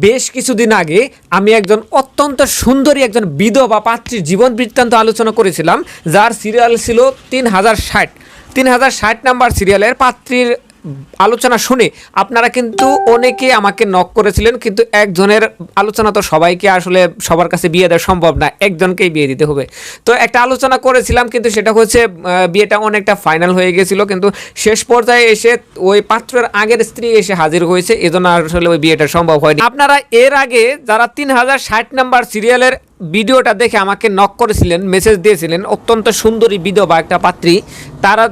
বেশ কিছুদিন আগে আমি একজন অত্যন্ত সুন্দরী একজন বিধবা পাত্রীর জীবন বৃত্তান্ত আলোচনা করেছিলাম, যার সিরিয়াল ছিল তিন হাজার ষাট। তিন হাজার ষাট নাম্বার সিরিয়ালের পাত্রীর আলোচনা শুনে আপনারা কিন্তু অনেকে আমাকে নক করেছিলেন, কিন্তু একজনের আলোচনা তো সবাইকে আসলে সবার কাছে বিয়ে দেওয়া সম্ভব না, একজনকেই বিয়ে দিতে হবে। তো একটা আলোচনা করেছিলাম, কিন্তু সেটা হচ্ছে বিয়েটা অনেকটা ফাইনাল হয়ে গেছিল, কিন্তু শেষ পর্যায়ে এসে ওই পাত্রের আগের স্ত্রী এসে হাজির হয়েছে, এজন্য আসলে ওই বিয়েটা সম্ভব হয়নি। আপনারা এর আগে যারা তিন হাজার ষাট নাম্বার সিরিয়ালের ভিডিওটা দেখে আমাকে নক করেছিলেন মেসেজ দিয়েছিলেন অত্যন্ত সুন্দরী বিধবা একটা পাত্রী। তারা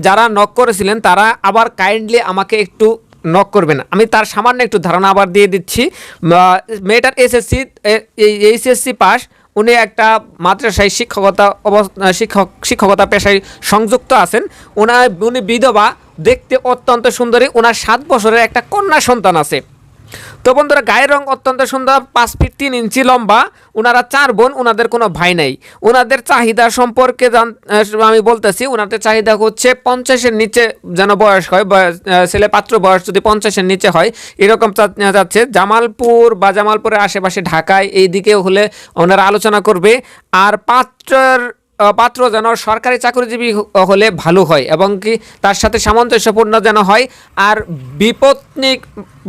যারা নক করেছিলেন তারা আবার কাইন্ডলি আমাকে একটু নক করবেন। আমি তার সামান্য একটু ধারণা আবার দিয়ে দিচ্ছি। মেয়েটার এসএসসি এইচএসসি পাস উনি একটা মাদ্রাসায় শিক্ষকতা অবস- আহ, শিক্ষক শিক্ষকতা পেশায় সংযুক্ত আছেন। ওনার উনি বিধবা দেখতে অত্যন্ত সুন্দরী। ওনার সাত বছরের একটা কন্যা সন্তান আছে। তো বন্ধুরা, গায়ের রং অত্যন্ত সুন্দর, পাঁচ ফিট তিন ইঞ্চি লম্বা। ওনারা চার বোন ওনাদের কোনো ভাই নাই। ওনাদের চাহিদা সম্পর্কে জান- আমি বলতেছি ওনাদের চাহিদা হচ্ছে পঞ্চাশের নিচে যেন বয়স হয় ছেলে পাত্র বয়স যদি পঞ্চাশের নিচে হয়, এরকম যাচ্ছে। জামালপুর বা জামালপুরের আশেপাশে ঢাকায় এই দিকে হলে ওনারা আলোচনা করবে। আর পাত্রের পাত্র যেন সরকারি চাকরিজীবী হলে ভালো হয় এবং কি তার সাথে সামঞ্জস্যপূর্ণ যেন হয়। আর বিপত্নিক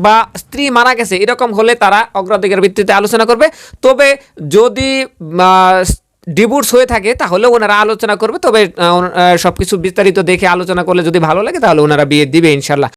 বা স্ত্রী মারা গেছে, এরকম হলে তারা অগ্রাধিকার ভিত্তিতে আলোচনা করবে। তবে যদি ডিভোর্স হয়ে থাকে, তাহলে ওনারা আলোচনা করবে। তবে সব কিছু বিস্তারিত দেখে আলোচনা করলে যদি ভালো লাগে, তাহলে ওনারা বিয়ে দিবে ইনশাল্লাহ।